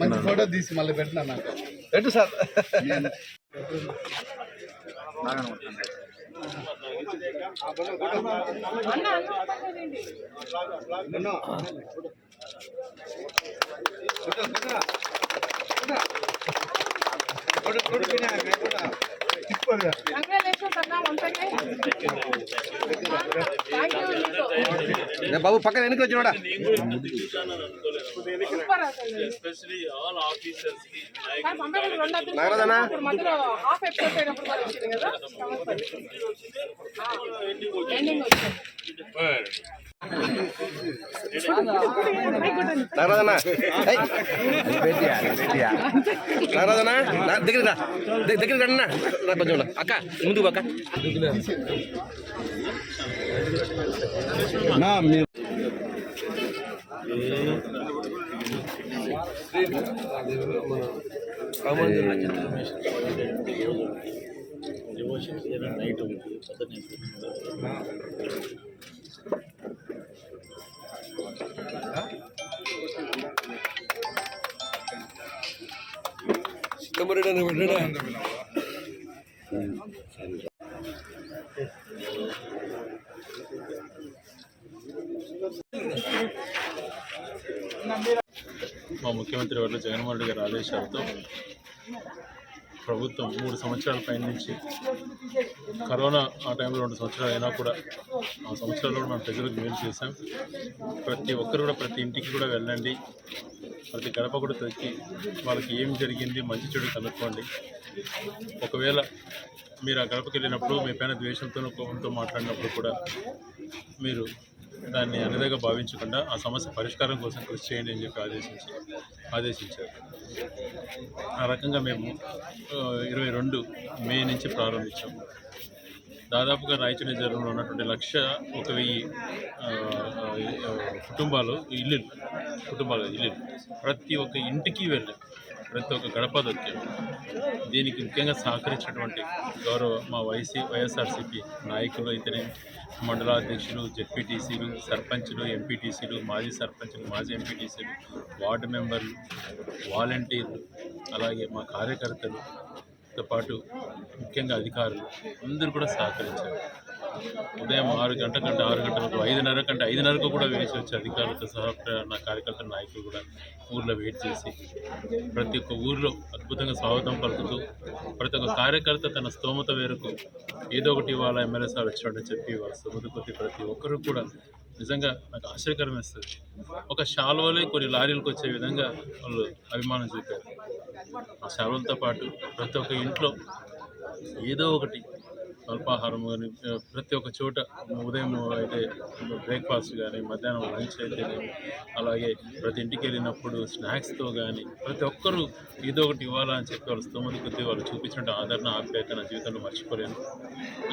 మంచి ఫోటో తీసి మళ్ళీ పెట్టినా నాకు? పెట్టు సార్. బాబు పక్కన వెనక్కి వచ్చినోడా అసలు. నాగరాజనా? ఎండింగ్ వచ్చింది నాగరాజనా నాగరాజనా నా- దగ్గరికి రా. దగ్గ- దగ్గరికి రండి నా కొంచెం ఉండు. అక్క ముందుకు పక్క నా మీరు నైట్ మా ముఖ్యమంత్రి వర్ల జగన్మోహన్ రెడ్డి గారి ఆదేశాలతో ప్రభుత్వం మూడు సంవత్సరాల పైన నుంచి కరోనా ఆ టైంలో రెండు సంవత్సరాలు అయినా కూడా ఆ సంవత్సరాల్లో మనం ప్రజలకు మేలు చేశాం. ప్రతి ఒక్కరు కూడా ప్రతి ఇంటికి కూడా వెళ్ళండి. ప్రతి గడప కూడా తొక్కి వాళ్ళకి ఏం జరిగింది మంచి చెడు కనుక్కోండి. ఒకవేళ మీరు ఆ గడపకి వెళ్ళినప్పుడు మీ పైన ద్వేషంతో కోపంతో మాట్లాడినప్పుడు కూడా మీరు దాన్ని అనేదిగా భావించకుండా ఆ సమస్య పరిష్కారం కోసం కృషి చేయండి అని చెప్పి ఆదేశించారు ఆదేశించారు. ఆ రకంగా మేము ఇరవై రెండు మే నుంచి ప్రారంభించాము. దాదాపుగా రాయచూర్ జిల్లాలో ఉన్నటువంటి లక్ష ఒక వెయ్యి కుటుంబాలు ఇల్లు కుటుంబాలు ఇల్లు ప్రతి ఒక్క ఇంటికి వెళ్ళాం ప్రతి ఒక్క గడప దొక్కాం దీనికి ముఖ్యంగా సహకరించినటువంటి గౌరవ మా వైసీ వైఎస్ఆర్సీపీ నాయకులు అయితేనే మండలాధ్యక్షులు జెడ్పీటీసీలు సర్పంచులు ఎంపీటీసీలు మాజీ సర్పంచులు మాజీ ఎంపీటీసీలు వార్డు మెంబర్లు వాలంటీర్లు అలాగే మా కార్యకర్తలు తో పాటు ముఖ్యంగా అధికారులు అందరూ కూడా సహకరించారు. ఉదయం ఆరు గంటల కంటే ఆరు గంటలకు ఐదున్నర కంటే ఐదున్నరకు కూడా వేసి వచ్చే అధికారులతో సహా నా కార్యకర్తల నాయకులు కూడా ఊర్లో వెయిట్ చేసి ప్రతి ఒక్క ఊర్లో అద్భుతంగా స్వాగతం పలుకుతూ ప్రతి ఒక్క కార్యకర్త తన స్తోమత మేరకు ఏదో ఒకటి ఇవాళ ఎమ్మెల్యే సార్ వచ్చాడని చెప్పి వాళ్ళ స్తోమత కొద్ది ప్రతి ఒక్కరు కూడా నిజంగా నాకు ఆశ్చర్యకరం వేస్తుంది ఒక శాల్వలే కొన్ని లారీలకు వచ్చే విధంగా వాళ్ళు అభిమానం చూపారు. ఆ శాలువలతో పాటు ప్రతి ఒక్క ఇంట్లో ఏదో ఒకటి అల్పాహారం కానీ ప్రతి ఒక్క చోట ఉదయం అయితే బ్రేక్ఫాస్ట్ కానీ మధ్యాహ్నం లంచ్ అయితే అలాగే ప్రతి ఇంటికి వెళ్ళినప్పుడు స్నాక్స్తో కానీ ప్రతి ఒక్కరూ ఏదో ఒకటి ఇవ్వాలని చెప్పి వాళ్ళు స్తోమత కొద్దీ వాళ్ళు చూపించిన ఆదరణ ఆప్యాయత నా జీవితంలో మర్చిపోలేను.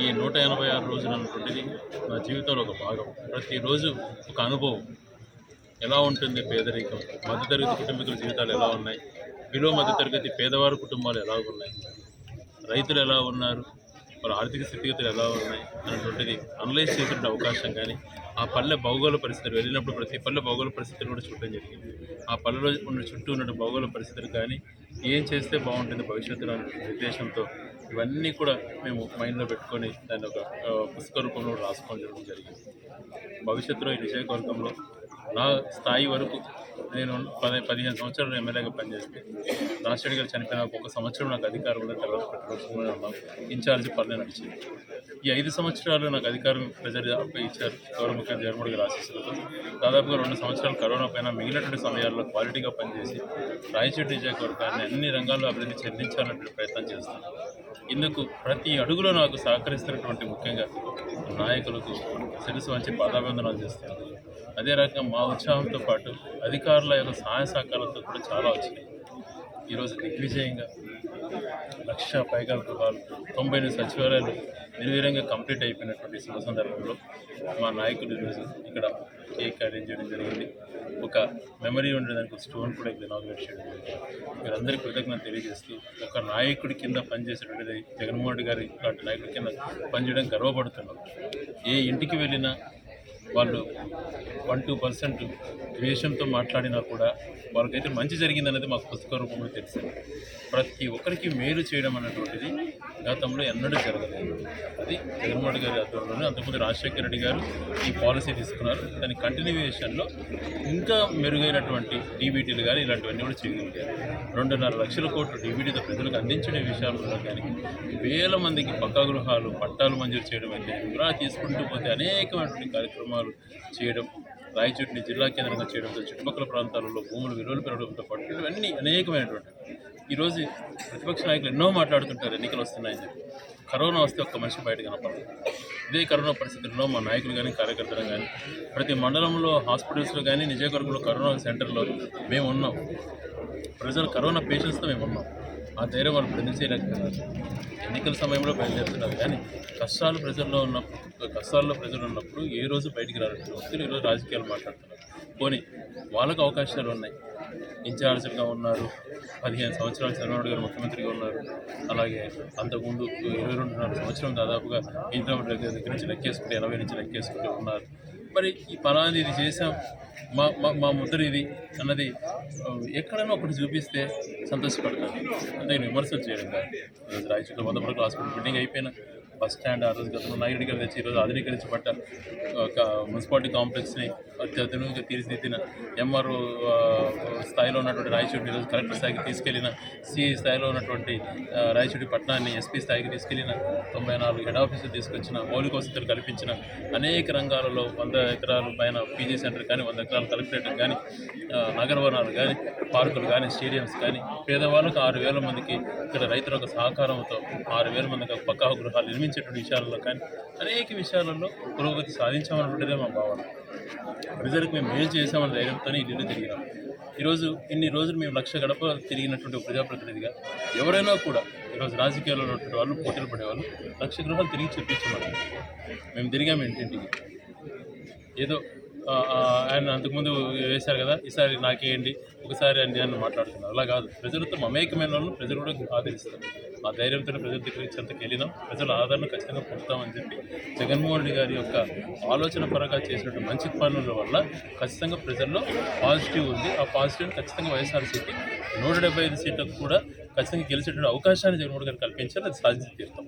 ఈ నూట ఎనభై ఆరు రోజులు అనుకుంటుంది నా జీవితంలో ఒక భాగం. ప్రతిరోజు ఒక అనుభవం. ఎలా ఉంటుంది పేదరికం? మధ్యతరగతి కుటుంబీకుల జీవితాలు ఎలా ఉన్నాయి? బిలో మధ్యతరగతి పేదవారి కుటుంబాలు ఎలా ఉన్నాయి? రైతులు ఎలా ఉన్నారు? వాళ్ళ ఆర్థిక స్థితిగతులు ఎలా ఉన్నాయి? అనేటువంటిది అనలైజ్ చేసే అవకాశం కానీ ఆ పల్లె భౌగోళ పరిస్థితులు వెళ్ళినప్పుడు ప్రతి పల్లె భౌగోళ పరిస్థితులు కూడా చూడడం జరిగింది. ఆ పల్లెలో ఉన్న చుట్టూ ఉన్న భౌగోళ పరిస్థితులు కానీ ఏం చేస్తే బాగుంటుంది భవిష్యత్తులో ఉద్దేశంతో ఇవన్నీ కూడా మేము మైండ్లో పెట్టుకొని దాన్ని ఒక పుస్తక రూపంలో రాసుకోవడం జరిగింది భవిష్యత్తులో ఈ నియోజకవర్గంలో నా స్థాయి వరకు నేను పది పదిహేను సంవత్సరాలు ఎమ్మెల్యేగా పనిచేస్తే రాజశేఖర్ గారు చనిపోయిన ఒక సంవత్సరం నాకు అధికారం కూడా తర్వాత పెట్టవలసిందని ఉన్నాం. ఇన్ఛార్జ్ పనులు నడిచింది. ఈ ఐదు సంవత్సరాలు నాకు అధికారం ప్రజలు ఇచ్చారు గౌరవ ముఖ్యమంత్రి జగన్మోహన్ గారి ఆశీస్సులతో. దాదాపుగా రెండు సంవత్సరాలు కరోనా పైన మిగిలినటువంటి సమయాల్లో క్వాలిటీగా పనిచేసి రాయచోటి నియోజకవర్గాన్ని అన్ని రంగాల్లో అభివృద్ధి చెందించాలనే ప్రయత్నం చేస్తున్నాను ఇందుకు ప్రతి అడుగులో నాకు సహకరిస్తున్నటువంటి ముఖ్యంగా నాయకులకు తెలుసు వంచి పాదాభివందనాలు చేస్తాను అదే రకంగా మా ఉత్సాహంతో పాటు అధికారుల యొక్క సహాయ సహకారాలతో కూడా చాలా వచ్చినాయి. ఈరోజు దిగ్విజయంగా లక్ష పైగా గృహాలు తొంభై ఎనిమిది సచివాలయాలు నిర్వీర్యంగా కంప్లీట్ అయిపోయినటువంటి శుభ సందర్భంలో మా నాయకుడు ఈరోజు ఇక్కడ కేక్ అరేంజ్ చేయడం జరిగింది. ఒక మెమరీ ఉండేదానికి దానికి స్టోన్ కూడా ఇక్కడ ఇనాగ్రేట్ చేయడం జరిగింది. మీరందరికీ కృతజ్ఞత తెలియజేస్తూ ఒక నాయకుడి కింద పనిచేసేటువంటిది జగన్మోహన్ రెడ్డి గారి లాంటి నాయకుడి కింద పనిచేయడం గర్వపడుతున్నాం. ఏ ఇంటికి వెళ్ళినా వాళ్ళు వన్ టూ పర్సెంట్ ద్వేషంతో మాట్లాడినా కూడా వాళ్ళకైతే మంచి జరిగిందనేది మాకు పుస్తక రూపంలో తెలిసింది. ప్రతి ఒక్కరికి మేలు చేయడం అనేటువంటిది గతంలో ఎన్నడూ జరగలేదు. అది జగన్మోహన్ గారి ఆధ్వర్యంలోనే అంతకుముందు రాజశేఖర రెడ్డి గారు ఈ పాలసీ తీసుకున్నారు. దాని కంటిన్యూయేషన్లో ఇంకా మెరుగైనటువంటి డీబీటీలు కానీ ఇలాంటివన్నీ కూడా చేయగలిగారు. రెండున్నర లక్షల కోట్లు డీబీటీతో ప్రజలకు అందించే విషయాల్లో కానీ వేల మందికి పక్కా గృహాలు పట్టాలు మంజూరు చేయడం అయితే ఇలా తీసుకుంటూ పోతే అనేకమైనటువంటి కార్యక్రమాలు చేయడం రాయచోటిని జిల్లా కేంద్రంగా చేయడంతో చుట్టుపక్కల ప్రాంతాలలో భూములు విలువలు పెరగడంతో పాటు ఇవన్నీ అనేకమైనటువంటి ఈరోజు ప్రతిపక్ష నాయకులు ఎన్నో మాట్లాడుతుంటారు ఎన్నికలు వస్తున్నాయని చెప్పి. కరోనా వస్తే ఒక్క మనిషి బయట కనపడదు. ఇదే కరోనా పరిస్థితుల్లో మా నాయకులు కానీ కార్యకర్తలు కానీ ప్రతి మండలంలో హాస్పిటల్స్లో కానీ నిజవర్గంలో కరోనా సెంటర్లో మేము ఉన్నాం. ప్రజలు కరోనా పేషెంట్స్తో మేము ఉన్నాం. ఆ ధైర్యం వాళ్ళు ప్రజలు ఎన్నికల సమయంలో బయలుదేరుతున్నారు. కానీ కష్టాలు ప్రజల్లో ఉన్నప్పుడు కష్టాల్లో ప్రజలు ఉన్నప్పుడు ఏ రోజు బయటికి రాలేదు వ్యక్తులు ఈరోజు రాజకీయాలు మాట్లాడుతున్నారు. పోనీ వాళ్ళకు అవకాశాలు ఉన్నాయి. ఇన్ఛార్జ్గా ఉన్నారు పదిహేను సంవత్సరాలు చంద్రబాబు గారు ముఖ్యమంత్రిగా ఉన్నారు. అలాగే అంతకుముందు ఇరవై రెండున్నర సంవత్సరం దాదాపుగా ఇంద్రబాబు దగ్గర దగ్గర నుంచి లెక్కేసుకుంటే ఎనభై నుంచి లెక్కేసుకుంటూ ఉన్నారు. మరి ఈ పలాని ఇది చేసాం మా మా మా ముద్ర ఇది అన్నది ఎక్కడైనా ఒకటి చూపిస్తే సంతోషపడతాను అంటే విమర్శలు చేయడం కాదు. ఈరోజు రాయచూరులో వంద పడకల హాస్పిటల్ బిల్డింగ్ అయిపోయిన బస్ స్టాండ్ ఆ రోజు గతంలో నాగరికలు తెచ్చి ఈరోజు ఆధునీకరించబడ్డ ఒక మున్సిపాలిటీ కాంప్లెక్స్ని అత్యాధునికంగా తీర్చిదిద్దిన ఎంఆర్ఓ స్థాయిలో ఉన్నటువంటి రాయచూడిని ఈరోజు కలెక్టర్ స్థాయికి తీసుకెళ్ళిన సిఐ స్థాయిలో ఉన్నటువంటి రాయచూడి పట్టణాన్ని ఎస్పీ స్థాయికి తీసుకెళ్ళిన తొంభై నాలుగు హెడ్ ఆఫీసులు తీసుకొచ్చిన మౌలిక వసతులు కల్పించిన అనేక రంగాలలో వంద ఎకరాల పైన పీజీ సెంటర్ కానీ వంద ఎకరాల కలెక్టరేట్ కానీ నగరవనాలు నగర కానీ పార్కులు కానీ స్టేడియంస్ కానీ పేదవాళ్ళకు ఆరు వేల మందికి ఇక్కడ రైతుల సహకారంతో ఆరు వేల మందికి పక్కా గృహాలు నిర్మించేటువంటి విషయాలలో కానీ అనేక విషయాలలో పురోగతి సాధించామన్నటువంటిదే మా భావన. ప్రజలకు మేము మేలు చేసామన్న ధైర్యంతోనే ఇల్లు తిరిగినాం ఈరోజు ఇన్ని రోజులు మేము లక్ష గడప తిరిగినటువంటి ప్రజాప్రతినిధిగా ఎవరైనా కూడా ఈరోజు రాజకీయాల్లో ఉన్నటువంటి వాళ్ళు పోటీలు పడేవాళ్ళు లక్ష గృహాలు తిరిగి చూపించమన్నారు మేము తిరిగాము ఇంటింటికి. ఏదో ఆయన అంతకుముందు వేశారు కదా ఈసారి నాకేయండి ఒకసారి అని నేను మాట్లాడుతున్నారు. అలా కాదు ప్రజలతో మమేకమైన వాళ్ళు ప్రజలు కూడా ఆదరిస్తారు ఆ ధైర్యంతో ప్రజల దగ్గరికి చెంతకు వెళ్ళినాం. ప్రజల ఆదరణ ఖచ్చితంగా పొందుతామని చెప్పి జగన్మోహన్ రెడ్డి గారి యొక్క ఆలోచన పరంగా చేసినటువంటి మంచి పనుల వల్ల ఖచ్చితంగా ప్రజల్లో పాజిటివ్ ఉంది. ఆ పాజిటివ్ ఖచ్చితంగా వైఎస్ఆర్సీపీ నూట డెబ్బై ఐదు సీట్లకు కూడా ఖచ్చితంగా గెలిచేటువంటి అవకాశాన్ని జగన్మోహన్ గారు కల్పించాలి. అది సాధించి తీరుతాం.